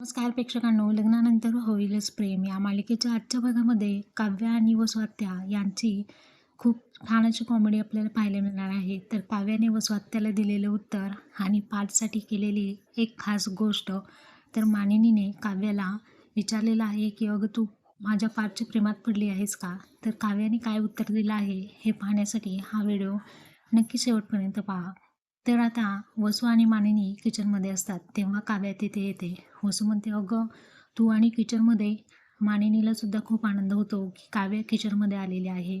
नमस्कार प्रेक्षकांनो लग्नानंतर होईलच प्रेम. या मालिकेच्या आजच्या भागामध्ये काव्या आणि वस्वात्या यांची खूप छान अशी कॉमेडी आपल्याला पाहायला मिळणार आहे. तर काव्याने वस्वात्याला दिलेलं उत्तर आणि पाठसाठी केलेली एक खास गोष्ट तर मानिनीने काव्याला विचारलेलं आहे की अगं तू माझ्या पाठच्या प्रेमात पडली आहेस का? तर काव्याने काय उत्तर दिलं आहे हे पाहण्यासाठी हा व्हिडिओ नक्की शेवटपर्यंत पहा. तर आता वसू आणि मानिनी किचनमध्ये असतात तेव्हा काव्या तिथे येते. वसू म्हणते अगं तू आणि किचनमध्ये मानिनीला सुद्धा खूप आनंद होतो की काव्या किचनमध्ये आलेली आहे.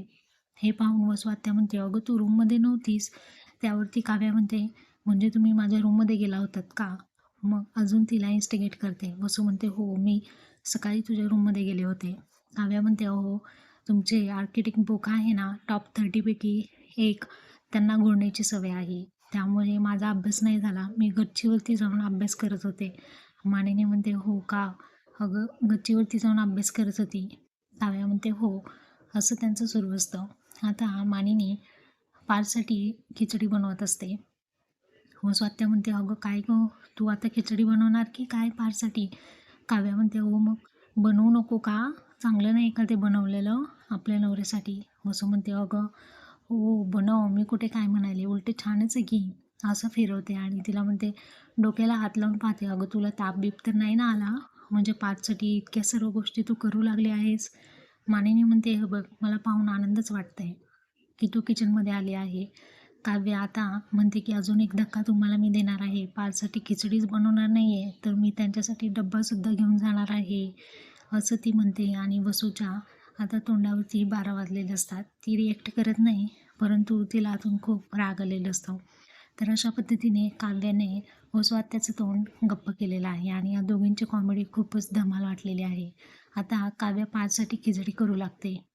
हे पाहून वसू आत्या म्हणते अगं तू रूममध्ये नव्हतीस. त्यावरती काव्या म्हणते म्हणजे तुम्ही माझ्या रूममध्ये गेला होतात का? मग अजून तिला इन्स्टिगेट करते. वसू म्हणते हो मी सकाळी तुझ्या रूममध्ये गेले होते. काव्या म्हणते अहो तुमचे आर्किटेक्ट बुक आहे ना टॉप थर्टीपैकी एक त्यांना घोडण्याची सवय आहे. त्यामुळे माझा अभ्यास नाही झाला. मी गच्चीवरती जाऊन अभ्यास करत होते. मानेने म्हणते हो का? अगं गच्चीवरती जाऊन अभ्यास करत होती. काव्या म्हणते हो. असं त्यांचं सुरू असतं. आता मानिनी पारसाठी खिचडी बनवत असते. हो स्वात्या म्हणते अगं काय गं? तू आता खिचडी बनवणार की काय पारसाठी? काव्या म्हणते हो मग बनवू नको का? चांगलं नाही का ते बनवलेलं आपल्या नवऱ्यासाठी? वसू म्हणते अगं हो, हो. बनव मी कुठे काय म्हणाले? उलटे छानच आहे की. असं फिरवते आणि तिला म्हणते डोक्याला हात लावून पाहते. अगं तुला ताप बीप तर नाही ना आला? म्हणजे पाचसाठी इतक्या सर्व गोष्टी तू करू लागली आहेस. मानेने म्हणते हे बघ मला पाहून आनंदच वाटत आहे की तू किचनमध्ये आली आहे. काव्य आता म्हणते की अजून एक धक्का तुम्हाला मी देणार आहे. पाचसाठी खिचडीच बनवणार नाही आहे तर मी त्यांच्यासाठी डब्बासुद्धा घेऊन जाणार आहे. असं ती म्हणते आणि वसूच्या आता तोंडावरती बारा वाजलेले असतात. ती रिॲक्ट करत नाही परंतु तिला आतून खूप राग आलेला असतो. तर अशा पद्धतीने काव्याने ओस्वात्याचं तोंड गप्प केलेलं आहे आणि या दोघींची कॉमेडी खूपच धमाल वाटलेली आहे. आता काव्य पाचसाठी खिचडी करू लागते.